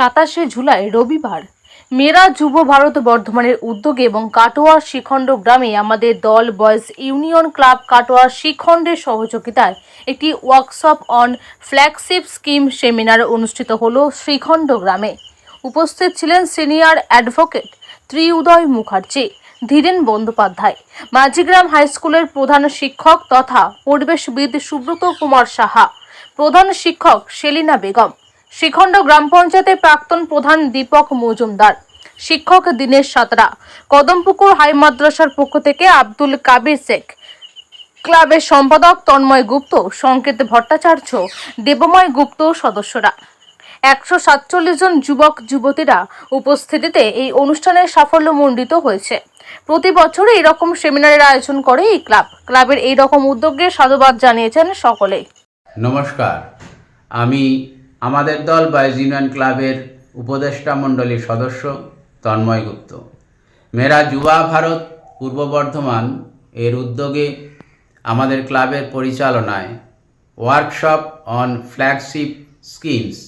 সাতাশে জুলাই রবিবার। মেরা যুব ভারত বর্ধমানের উদ্যোগে এবং কাটোয়া শিখণ্ড গ্রামে আমাদের দল বয়েজ ইউনিয়ন ক্লাব কাটোয়া শিখণ্ডের সহযোগিতায় একটি workshop on flagship scheme seminar অনুষ্ঠিত হল শ্রীখণ্ড গ্রামে। উপস্থিত ছিলেন senior advocate Triuday Mukherjee, Dhiren Bandyopadhyay, Majhigram high স্কুলের প্রধান শিক্ষক তথা পরিবেশবিদ সুব্রত কুমার সাহা, প্রধান শিক্ষক সেলিনা বেগম। শিখণ্ড গ্রাম পঞ্চায়েতের প্রাক্তন প্রধান দীপক মজুমদার, শিক্ষক দিনেশ সাঁতরা, কদমপুকুর হাই মাদ্রাসার পক্ষ থেকে আব্দুল কাবির শেখ, ক্লাবের সম্পাদক তন্ময় গুপ্ত, সংকেত ভট্টাচার্য, দেবময় গুপ্ত সদস্যরা। একশো সাতচল্লিশ জন যুবক, যুবতীরা উপস্থিতিতে এই অনুষ্ঠানের সাফল্যমণ্ডিত হয়েছে। প্রতি বছর এরকম সেমিনারের আয়োজন করে এই ক্লাব। ক্লাবের এই রকম উদ্যোগে সাধুবাদ জানিয়েছেন সকলেই। নমস্কার। আমি আমাদের দল বয়েজ ইউনিয়ন ক্লাবের উপদেষ্টা মণ্ডলীর সদস্য তন্ময় গুপ্ত। মেরা যুবা ভারত পূর্ব বর্ধমান এর উদ্যোগে আমাদের ক্লাবের পরিচালনায় ওয়ার্কশপ অন ফ্ল্যাগশিপ স্কিমস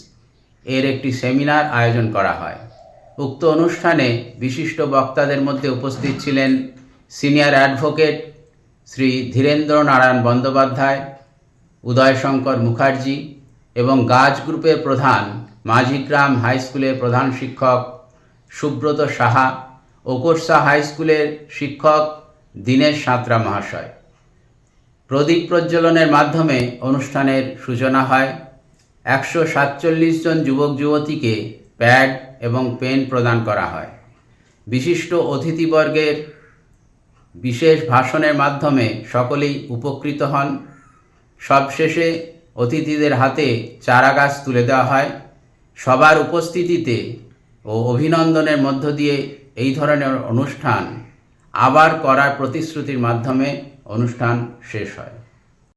এর একটি সেমিনার আয়োজন করা হয়। উক্ত অনুষ্ঠানে বিশিষ্ট বক্তাদের মধ্যে উপস্থিত ছিলেন সিনিয়র অ্যাডভোকেট শ্রী ধীরেন্দ্র নারায়ণ বন্দ্যোপাধ্যায়, উদয়শঙ্কর মুখার্জি এবং গাছ গ্রুপের প্রধান মাঝিগ্রাম হাই স্কুলের প্রধান শিক্ষক সুব্রত সাহা ও কোর্সা হাই স্কুলের শিক্ষক দীনেশ সাঁতরা মহাশয়। প্রদীপ প্রজ্বলনের মাধ্যমে অনুষ্ঠানের সূচনা হয়। একশো সাতচল্লিশ জন যুবক যুবতীকে প্যাড এবং পেন প্রদান করা হয়। বিশিষ্ট অতিথিবর্গের বিশেষ ভাষণের মাধ্যমে সকলেই উপকৃত হন। সবশেষে অতিথিদের হাতে চারা গাছ তুলে দেওয়া হয়। সবার উপস্থিতিতে ও অভিনন্দনের মধ্য দিয়ে এই ধরনের অনুষ্ঠান আবার করার প্রতিশ্রুতির মাধ্যমে অনুষ্ঠান শেষ হয়।